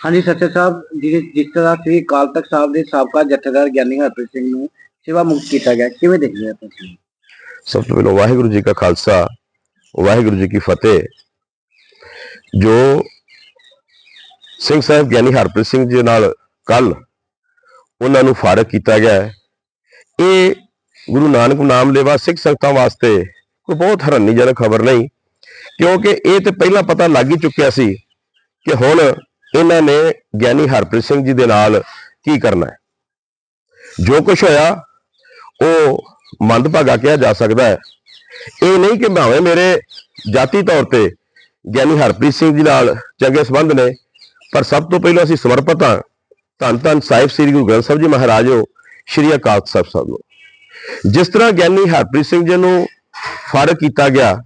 ਹਾਂਜੀ ਸੱਚੇ ਸਾਹਿਬ ਜਿਹੜੇ ਜਿਸ ਤਰ੍ਹਾਂ ਸ੍ਰੀ ਅਕਾਲ ਤਖਤ ਸਾਹਿਬ ਦੇ ਸਾਬਕਾ ਜਥੇਦਾਰ ਗਿਆਨੀ ਹਰਪ੍ਰੀਤ ਸਿੰਘ ਨੂੰ ਸੇਵਾ ਮੁਕਤ ਕੀਤਾ ਗਿਆ, ਕਿਵੇਂ ਦੇਖਦੇ ਹੋ ਤੁਸੀਂ? ਸਭ ਤੋਂ ਪਹਿਲਾਂ ਵਾਹਿਗੁਰੂ ਜੀ ਕਾ ਖਾਲਸਾ, ਵਾਹਿਗੁਰੂ ਜੀ ਕੀ ਫਤਿਹ। ਜੋ ਸਿੰਘ ਸਾਹਿਬ ਗਿਆਨੀ ਹਰਪ੍ਰੀਤ ਸਿੰਘ ਜੀ ਨਾਲ ਕੱਲ ਉਹਨਾਂ ਨੂੰ ਫਾਰਗ ਕੀਤਾ ਗਿਆ ਇਹ ਗੁਰੂ ਨਾਨਕ ਨਾਮ ਲੈਵਾ ਸਿੱਖ ਸੰਗਤਾਂ ਵਾਸਤੇ ਕੋਈ ਬਹੁਤ ਹੈਰਾਨੀਜਨਕ ਖਬਰ ਨਹੀਂ, ਕਿਉਂਕਿ ਇਹ ਤੇ ਪਹਿਲਾਂ ਪਤਾ ਲੱਗ ਹੀ ਚੁੱਕਿਆ ਸੀ ਕਿ ਹੁਣ ਇਹਨਾਂ ਨੇ ਗਿਆਨੀ ਹਰਪ੍ਰੀਤ ਸਿੰਘ ਜੀ ਦੇ ਨਾਲ ਕੀ ਕਰਨਾ ਹੈ? ਜੋ ਕੁਝ ਹੋਇਆ, ਉਹ ਮੰਦਭਾਗਾ ਕਿਹਾ ਜਾ ਸਕਦਾ ਹੈ। ਇਹ ਨਹੀਂ ਕਿ ਭਾਵੇਂ ਮੇਰੇ ਜਾਤੀ ਤੌਰ ਤੇ ਗਿਆਨੀ ਹਰਪ੍ਰੀਤ ਸਿੰਘ ਜੀ ਨਾਲ ਚੰਗੇ ਸੰਬੰਧ ਨੇ, ਪਰ ਸਭ ਤੋਂ ਪਹਿਲਾਂ ਅਸੀਂ ਸਮਰਪਿਤ ਹਾਂ। ਧੰਨ ਧੰਨ ਸਾਹਿਬ ਸ੍ਰੀ ਗੁਰੂ ਗ੍ਰੰਥ ਸਾਹਿਬ ਜੀ ਮਹਾਰਾਜੋ ਸ੍ਰੀ ਅਕਾਲ ਤਖ਼ਤ ਸਾਹਿਬ ਸਾਹਿਬ ਨੂੰ ਜਿਸ ਤਰ੍ਹਾਂ ਗਿਆਨੀ ਹਰਪ੍ਰੀਤ ਸਿੰਘ ਜੀ ਨੂੰ ਫ਼ਰਕ ਕੀਤਾ ਗਿਆ,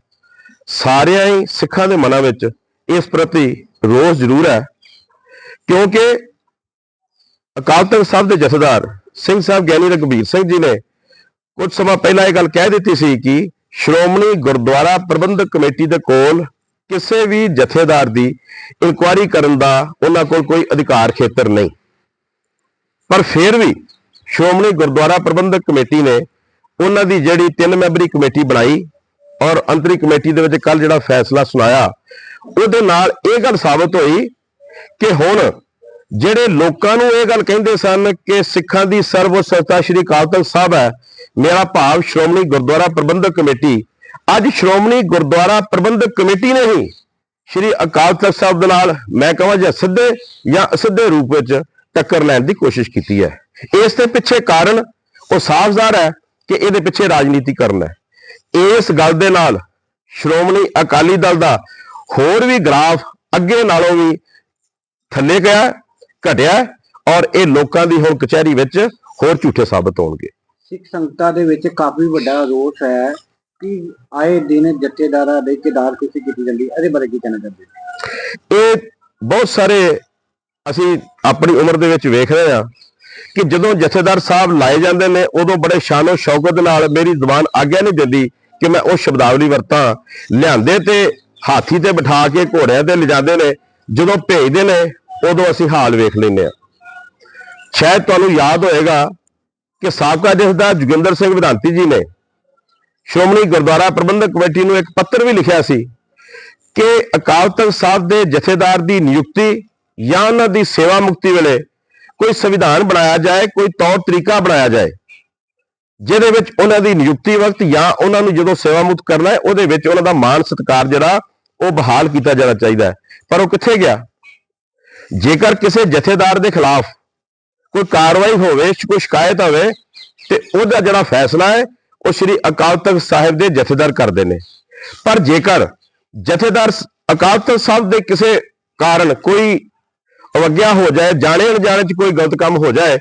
ਸਾਰਿਆਂ ਹੀ ਸਿੱਖਾਂ ਦੇ ਮਨਾਂ ਵਿੱਚ ਇਸ ਪ੍ਰਤੀ ਰੋਸ ਜ਼ਰੂਰ ਹੈ। ਕਿਉਂਕਿ ਅਕਾਲ ਤਖ਼ਤ ਸਾਹਿਬ ਦੇ ਜਥੇਦਾਰ ਸਿੰਘ ਸਾਹਿਬ ਗਿਆਨੀ ਰਘਬੀਰ ਸਿੰਘ ਜੀ ਨੇ ਕੁਝ ਸਮਾਂ ਪਹਿਲਾਂ ਇਹ ਗੱਲ ਕਹਿ ਦਿੱਤੀ ਸੀ ਕਿ ਸ਼੍ਰੋਮਣੀ ਗੁਰਦੁਆਰਾ ਪ੍ਰਬੰਧਕ ਕਮੇਟੀ ਦੇ ਕੋਲ ਕਿਸੇ ਵੀ ਜਥੇਦਾਰ ਦੀ ਇਨਕੁਆਇਰੀ ਕਰਨ ਦਾ ਉਹਨਾਂ ਕੋਲ ਕੋਈ ਅਧਿਕਾਰ ਖੇਤਰ ਨਹੀਂ। ਪਰ ਫਿਰ ਵੀ ਸ਼੍ਰੋਮਣੀ ਗੁਰਦੁਆਰਾ ਪ੍ਰਬੰਧਕ ਕਮੇਟੀ ਨੇ ਉਹਨਾਂ ਦੀ ਜਿਹੜੀ ਤਿੰਨ ਮੈਂਬਰੀ ਕਮੇਟੀ ਬਣਾਈ ਔਰ ਅੰਤਰੀ ਕਮੇਟੀ ਦੇ ਵਿੱਚ ਕੱਲ ਜਿਹੜਾ ਫੈਸਲਾ ਸੁਣਾਇਆ, ਉਹਦੇ ਨਾਲ ਇਹ ਗੱਲ ਸਾਬਤ ਹੋਈ ਕਿ ਹੁਣ ਜਿਹੜੇ ਲੋਕਾਂ ਨੂੰ ਇਹ ਗੱਲ ਕਹਿੰਦੇ ਸਨ ਕਿ ਸਿੱਖਾਂ ਦੀ ਸਰਵਉੱਚ ਸੰਸਥਾ ਸ੍ਰੀ ਅਕਾਲ ਤਖਤ ਸਾਹਿਬ ਹੈ, ਮੇਰਾ ਭਾਵ ਸ਼੍ਰੋਮਣੀ ਗੁਰਦੁਆਰਾ ਪ੍ਰਬੰਧਕ ਕਮੇਟੀ। ਅੱਜ ਸ਼੍ਰੋਮਣੀ ਗੁਰਦੁਆਰਾ ਪ੍ਰਬੰਧਕ ਕਮੇਟੀ ਨੇ ਹੀ ਸ੍ਰੀ ਅਕਾਲ ਤਖਤ ਸਾਹਿਬ ਦੇ ਨਾਲ, ਮੈਂ ਕਹਾਂ ਜਾਂ ਸਿੱਧੇ ਜਾਂ ਅਸਿੱਧੇ ਰੂਪ ਵਿੱਚ ਟੱਕਰ ਲੈਣ ਦੀ ਕੋਸ਼ਿਸ਼ ਕੀਤੀ ਹੈ। ਇਸ ਦੇ ਪਿੱਛੇ ਕਾਰਨ ਉਹ ਸਾਫ਼ ਜ਼ਾਹਰ ਹੈ ਕਿ ਇਹਦੇ ਪਿੱਛੇ ਰਾਜਨੀਤੀ ਕਰਨਾ ਹੈ। ਇਸ ਗੱਲ ਦੇ ਨਾਲ ਸ਼੍ਰੋਮਣੀ ਅਕਾਲੀ ਦਲ ਦਾ ਹੋਰ ਵੀ ਗ੍ਰਾਫ ਅੱਗੇ ਨਾਲੋਂ ਵੀ ਥੱਲੇ ਗਿਆ ਘਟਿਆ ਔਰ ਇਹ ਲੋਕਾਂ ਦੀ ਹੁਣ ਕਚਹਿਰੀ ਵਿੱਚ ਹੋਰ ਝੂਠੇ ਸਾਬਤ ਹੋਣਗੇ ਸਿੱਖ ਸੰਗਤਾਂ ਦੇ ਵਿੱਚ ਕਾਫੀ ਵੱਡਾ ਰੋਸ ਹੈ ਕਿ ਆਏ ਦਿਨ ਜਥੇਦਾਰਾਂ ਦੇ ਕਿਦਾਰ ਕਿਸੇ ਕੀਤੀ ਜਾਂਦੀ। ਇਹਦੇ ਬਾਰੇ ਕੀ ਕਹਿਣਾ ਚਾਹੁੰਦੇ? ਇਹ ਬਹੁਤ ਸਾਰੇ ਅਸੀਂ ਆਪਣੀ ਉਮਰ ਦੇ ਵਿੱਚ ਵੇਖ ਰਹੇ ਹਾਂ ਕਿ ਜਦੋਂ ਜਥੇਦਾਰ ਸਾਹਿਬ ਲਾਏ ਜਾਂਦੇ ਨੇ ਉਦੋਂ ਬੜੇ ਸ਼ਾਨੋ ਸ਼ੌਕਤ ਨਾਲ ਮੇਰੀ ਜ਼ੁਬਾਨ ਆਗਿਆ ਨਹੀਂ ਦਿੰਦੀ ਕਿ ਮੈਂ ਉਹ ਸ਼ਬਦਾਵਲੀ ਵਰਤਾਂ ਲਿਆਂਦੇ ਤੇ ਹਾਥੀ ਤੇ ਬਿਠਾ ਕੇ ਘੋੜਿਆਂ ਤੇ ਲਿਜਾਂਦੇ ਨੇ ਜਦੋਂ ਭੇਜਦੇ ਨੇ ਉਦੋਂ ਅਸੀਂ ਹਾਲ ਵੇਖ ਲੈਂਦੇ ਹਾਂ। ਸ਼ਾਇਦ ਤੁਹਾਨੂੰ ਯਾਦ ਹੋਏਗਾ ਕਿ ਸਾਬਕਾ ਜਥੇਦਾਰ ਜੋਗਿੰਦਰ ਸਿੰਘ ਵਿਧਾਂਤੀ ਜੀ ਨੇ ਸ਼੍ਰੋਮਣੀ ਗੁਰਦੁਆਰਾ ਪ੍ਰਬੰਧਕ ਕਮੇਟੀ ਨੂੰ ਇੱਕ ਪੱਤਰ ਵੀ ਲਿਖਿਆ ਸੀ ਕਿ ਅਕਾਲ ਤਖਤ ਸਾਹਿਬ ਦੇ ਜਥੇਦਾਰ ਦੀ ਨਿਯੁਕਤੀ ਜਾਂ ਉਹਨਾਂ ਦੀ ਸੇਵਾ ਮੁਕਤੀ ਵੇਲੇ ਕੋਈ ਸੰਵਿਧਾਨ ਬਣਾਇਆ ਜਾਏ, ਕੋਈ ਤੌਰ ਤਰੀਕਾ ਬਣਾਇਆ ਜਾਏ, ਜਿਹਦੇ ਵਿੱਚ ਉਹਨਾਂ ਦੀ ਨਿਯੁਕਤੀ ਵਕਤ ਜਾਂ ਉਹਨਾਂ ਨੂੰ ਜਦੋਂ ਸੇਵਾ ਮੁਕਤ ਕਰਨਾ ਹੈ, ਉਹਦੇ ਵਿੱਚ ਉਹਨਾਂ ਦਾ ਮਾਣ ਸਤਿਕਾਰ ਜਿਹੜਾ ਉਹ ਬਹਾਲ ਕੀਤਾ ਜਾਣਾ ਚਾਹੀਦਾ ਹੈ। ਪਰ ਉਹ ਕਿੱਥੇ ਗਿਆ? ਜੇਕਰ ਕਿਸੇ ਜਥੇਦਾਰ ਦੇ ਖਿਲਾਫ ਕੋਈ ਕਾਰਵਾਈ ਹੋਵੇ, ਕੋਈ ਸ਼ਿਕਾਇਤ ਹੋਵੇ, ਤੇ ਉਹਦਾ ਜਿਹੜਾ ਫੈਸਲਾ ਹੈ, ਉਹ ਸ੍ਰੀ ਅਕਾਲ ਤਖਤ ਸਾਹਿਬ ਦੇ ਜਥੇਦਾਰ ਕਰਦੇ ਨੇ। ਪਰ ਜੇਕਰ ਜਥੇਦਾਰ ਅਕਾਲ ਤਖਤ ਸਾਹਿਬ ਦੇ ਕਿਸੇ ਕਾਰਨ ਕੋਈ ਅਵਗਿਆ ਹੋ ਜਾਏ, ਜਾਣੇ ਅਣਜਾਣੇ ਚ ਕੋਈ ਗਲਤ ਕੰਮ ਹੋ ਜਾਏ,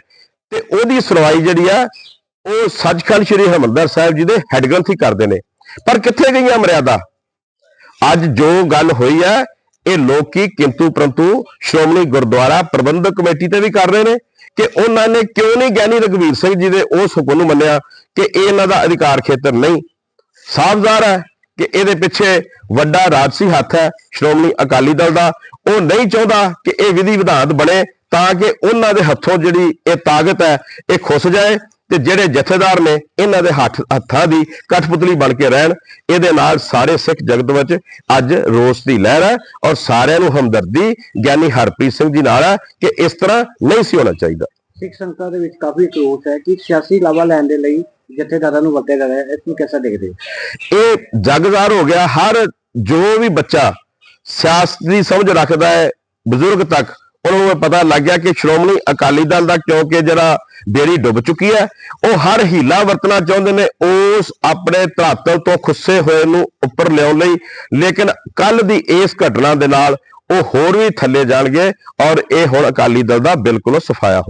ਤੇ ਉਹਦੀ ਸੁਣਵਾਈ ਜਿਹੜੀ ਆ, ਉਹ ਸੱਚਖੰਡ ਸ੍ਰੀ ਹਰਿਮੰਦਰ ਸਾਹਿਬ ਜੀ ਦੇ ਹੈੱਡ ਗ੍ਰੰਥੀ ਕਰਦੇ ਨੇ। ਪਰ ਕਿੱਥੇ ਗਈਆਂ ਮਰਿਆਦਾ? ਅੱਜ ਜੋ ਗੱਲ ਹੋਈ ਹੈ ਇਹ ਲੋਕੀ ਕਿੰਤੂ ਪਰੰਤੂ ਸ਼੍ਰੋਮਣੀ ਗੁਰਦੁਆਰਾ ਪ੍ਰਬੰਧਕ ਕਮੇਟੀ ਤੇ ਵੀ ਕਰ ਰਹੇ ਨੇ ਕਿ ਉਹਨਾਂ ਨੇ ਕਿਉਂ ਨਹੀਂ ਗਿਆਨੀ ਰਘਵੀਰ ਸਿੰਘ ਜੀ ਦੇ ਉਸ ਹੁਕਮ ਨੂੰ ਮੰਨਿਆ ਕਿ ਇਹ ਇਹਨਾਂ ਦਾ ਅਧਿਕਾਰ ਖੇਤਰ ਨਹੀਂ। ਸਾਫ਼ ਹੈ ਕਿ ਇਹਦੇ ਪਿੱਛੇ ਵੱਡਾ ਰਾਜਸੀ ਹੱਥ ਹੈ, ਸ਼੍ਰੋਮਣੀ ਅਕਾਲੀ ਦਲ ਦਾ। ਉਹ ਨਹੀਂ ਚਾਹੁੰਦਾ ਕਿ ਇਹ ਵਿਧੀ ਵਿਧਾਨ ਬਣੇ ਤਾਂ ਕਿ ਉਹਨਾਂ ਦੇ ਹੱਥੋਂ ਜਿਹੜੀ ਇਹ ਤਾਕਤ ਹੈ, ਇਹ ਖੁੱਸ ਜਾਏ। ਤੇ ਜਿਹੜੇ ਜਥੇਦਾਰ ਨੇ ਇਹਨਾਂ ਦੇ ਹੱਥ ਹੱਥਾਂ ਦੀ ਕਠਪੁਤਲੀ ਬਣ ਕੇ ਰਹਿਣ ਇਹਦੇ ਨਾਲ ਸਾਰੇ ਸਿੱਖ ਜਗਤ ਵਿੱਚ ਅੱਜ ਰੋਸ ਦੀ ਲਹਿਰ ਹੈ ਔਰ ਸਾਰਿਆਂ ਨੂੰ ਹਮਦਰਦੀ ਗਿਆਨੀ ਹਰਪ੍ਰੀਤ ਸਿੰਘ ਜੀ ਨਾਲ ਹੈ ਕਿ ਇਸ ਤਰ੍ਹਾਂ ਨਹੀਂ ਸੀ ਹੋਣਾ ਚਾਹੀਦਾ। ਸਿੱਖ ਸੰਗਤਾਂ ਦੇ ਵਿੱਚ ਕਾਫੀ ਰੋਸ ਹੈ ਕਿ ਸਿਆਸੀ ਲਾਭਾ ਲੈਣ ਦੇ ਲਈ ਜਥੇਦਾਰਾਂ ਨੂੰ ਵਰਤਿਆ ਜਾ ਰਿਹਾ ਹੈ। ਇਸ ਨੂੰ ਕਿਵੇਂ ਦੇਖਦੇ ਹੋ? ਇਹ ਜਗਜ਼ਾਰ ਹੋ ਗਿਆ। ਹਰ ਜੋ ਵੀ ਬੱਚਾ ਸਿਆਸਤ ਦੀ ਸਮਝ ਰੱਖਦਾ ਹੈ ਬਜ਼ੁਰਗ ਤੱਕ ਉਹਨਾਂ ਨੂੰ ਪਤਾ ਲੱਗ ਗਿਆ ਕਿ ਸ਼੍ਰੋਮਣੀ ਅਕਾਲੀ ਦਲ ਦਾ ਕਿਉਂਕਿ ਜਿਹੜਾ ਬੇੜੀ ਡੁੱਬ ਚੁੱਕੀ ਹੈ, ਉਹ ਹਰ ਹੀਲਾ ਵਰਤਣਾ ਚਾਹੁੰਦੇ ਨੇ, ਉਸ ਆਪਣੇ ਧਰਾਤਲ ਤੋਂ ਖੁੱਸੇ ਹੋਏ ਨੂੰ ਉੱਪਰ ਲਿਆਉਣ ਲਈ। ਲੇਕਿਨ ਕੱਲ ਦੀ ਇਸ ਘਟਨਾ ਦੇ ਨਾਲ ਉਹ ਹੋਰ ਵੀ ਥੱਲੇ ਜਾਣਗੇ ਔਰ ਇਹ ਹੁਣ ਅਕਾਲੀ ਦਲ ਦਾ ਬਿਲਕੁਲ ਸਫਾਇਆ ਹੋਇਆ।